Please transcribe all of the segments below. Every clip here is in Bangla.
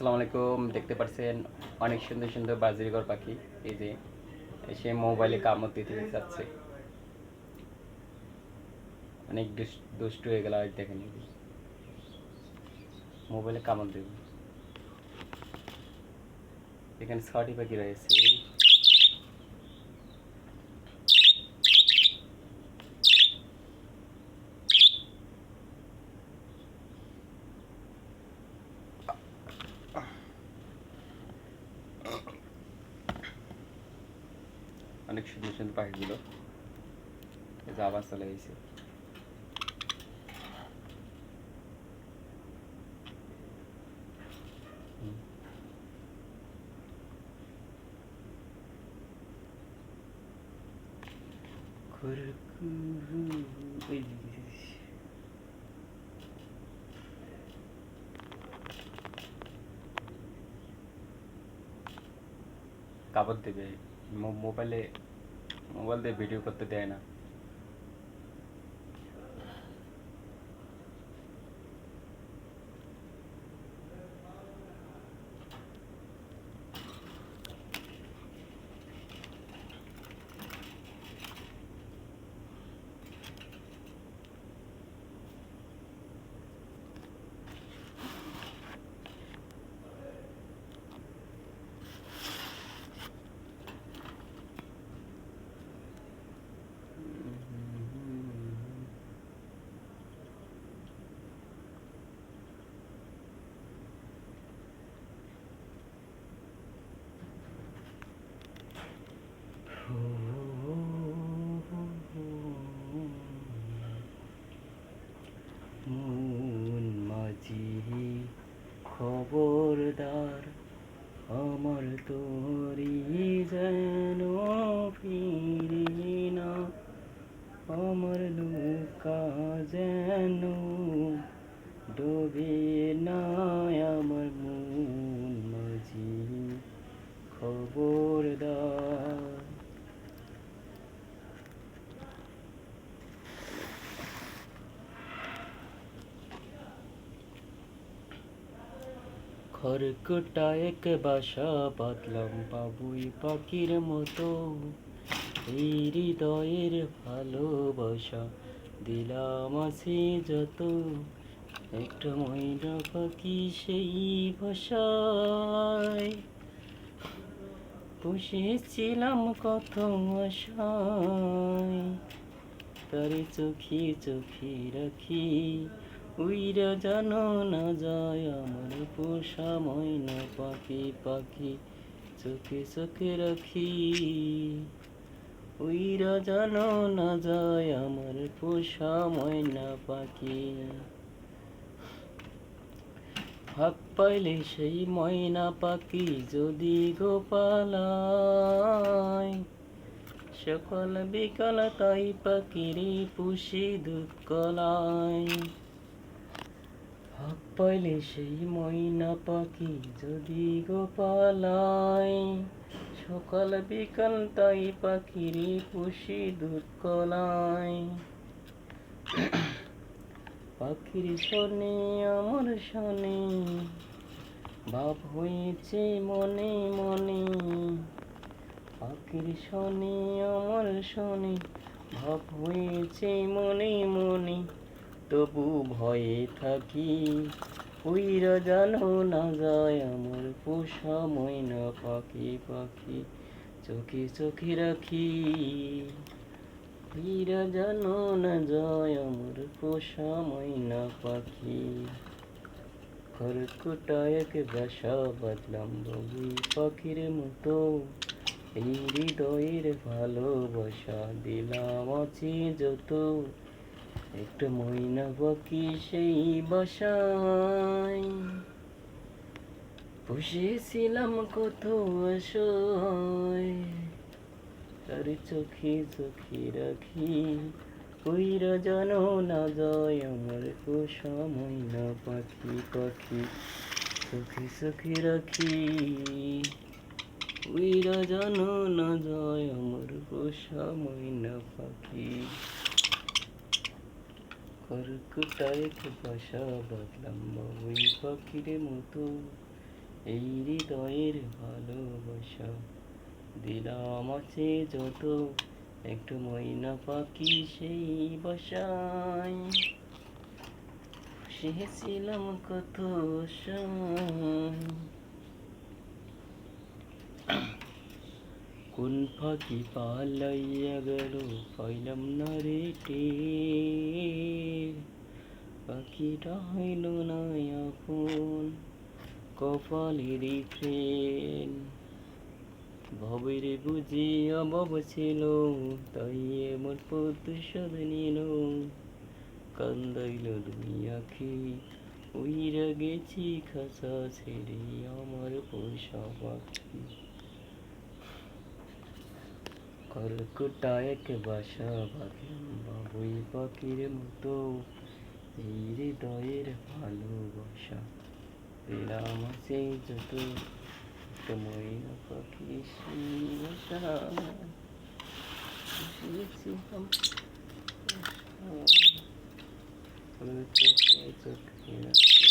আসসালামু আলাইকুম। দেখতে পাচ্ছেন অনেক সুন্দর সুন্দর বাজরিগর পাখি। এই যে সে মোবাইলে কামড় দিতে যাচ্ছে। অনেক দুষ্ট হয়ে গেল দেখেন। মোবাইলে কামড় দেবে। এখানে ছটি পাখি রয়েছে। অনেক সুন্দর সুন্দর পাখিগুলো। এই যে আবার চলে গেছে। কাপড় দেবে মোবাইলে মোবাইল দিয়ে ভিডিও করতে দেয় না। movie খড়কুটা এক বাসা বাঁধলাম বাবুই পাখির মতো। এই হৃদয়ের ভালোবাসা দিলাম আছে যত। একটা ময়না পাখি সেই ভাষায় বসেছিলাম কত আশায়। তারে চোখে চোখে রাখি উইরা জানো না যায় আমার পোষা ময়না পাখি পাখি চোখে চোখে রাখি। উইরা জানো না যায় আমার পোষা ময়না পাখি। ফাঁক পাইলে সেই ময়না পাখি যদি গোপালায়, সকাল বিকাল তাই পাখিরি পুষি দুধ কলাই পাইলে সেই ময়না পাখি যদি গোপালায়। সকাল বিকাল তাই পাখিরি পুষি দুধ কলাই পাখির শোনে আমার শোনে, ভাব হয়েছে মনে মনে। পাখির শোনে আমার শোনে, ভাব হয়েছে মনে মনে। তবু ভয়ে থাকি। উইরা জানো না যায় আমার পোষা ময়না পাখি পাখি, চোখে চোখে রাখি। উইরা জানো না যায় আমার পোষা ময়না পাখি। খড়কুটা এক বাসা বাঁধলাম ববুই পাখির মতো। এই হৃদয়ের ভালোবাসা দিলাম আছে যত। একটা ময়না পাখি সেই বাসায়? বসেছিলাম কত তার চোখে চোখে রাখি, কইরা জানো না যায় আমার পোষা ময়না পাখি পাখি। চোখে চোখে রাখি উইরা জানো না যায় আমার পোষা ময়না পাখি। খড়কুটায় বাসা বাঁধলাম বাবুই পাখির মতো এই হৃদয়ের ভালোবাসা দিলাম আছে যত একটু ময়না পাখি সেই বাসায় সেছিলাম কত সময় কোন পাখি পালাইয়া গেল পাইলাম না রে টের। পাখিটা হইল না আপন কপালেরই ফ্রেন ভবের বুঝি অভাব ছিল, তাই এমন প্রতিশোধ নিল। কান্দাইল দুই আখি উইরা গেছি খাসা ছেড়ে আমার পোষা পাখি কলকুটা এক বাসা বাঁধলাম বাবুই পাখির মতো এই হৃদয়ের ভালোবাসা পেলাম আছে যত তোমায় না পাখি সেই বাসা সেছিলাম চোখে চোখে রাখি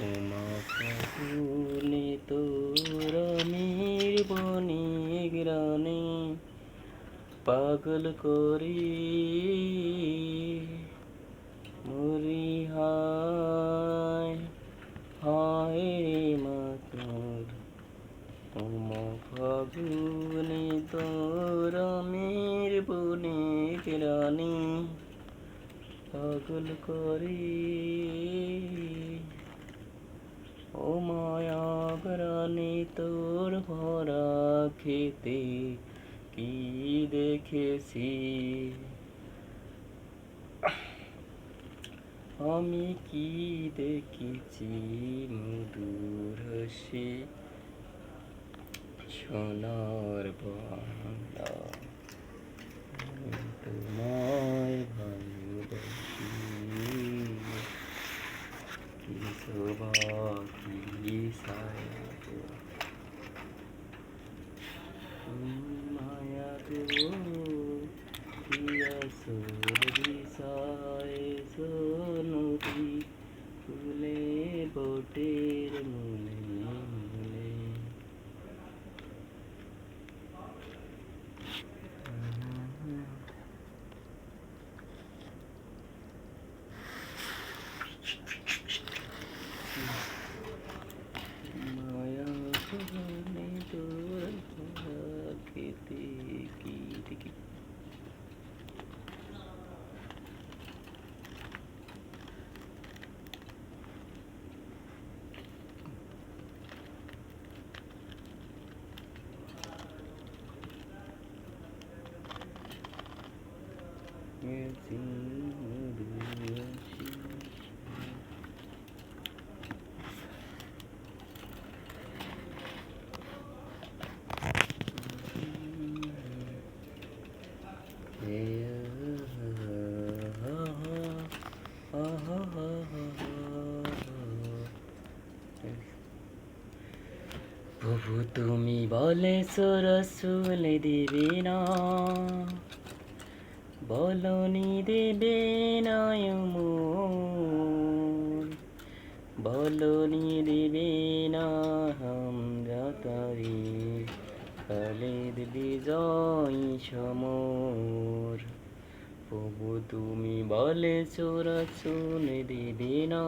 ওমা তোর মীর বনি গ্রানে পাগল করি মরি হায় হায় রে মাতর ওমা ফাগুনে তোর মের বনে গ্রানে পাগল করি। ও মায়া তোর ভরা খেতে কি দেখেছি? আমি কি দেখেছি মধুর হাসি? সোনার বাংলা আমি তোমায় ভালোবাসি কি শোভা কি ছায়া গো। মায়া গো কি আসর দিশায় সোনতি ফুলে বটের মূলে মূলে মায়া সোনে তোর খেতে কি দেখি প্রভু তুমি বলে রসুল দেবে না। বলনি দেবে না মন বলনি দেবে না হামরা তারি খালেদ বিজয় সমর। প্রভু তুমি বলে রসুল দেবে না।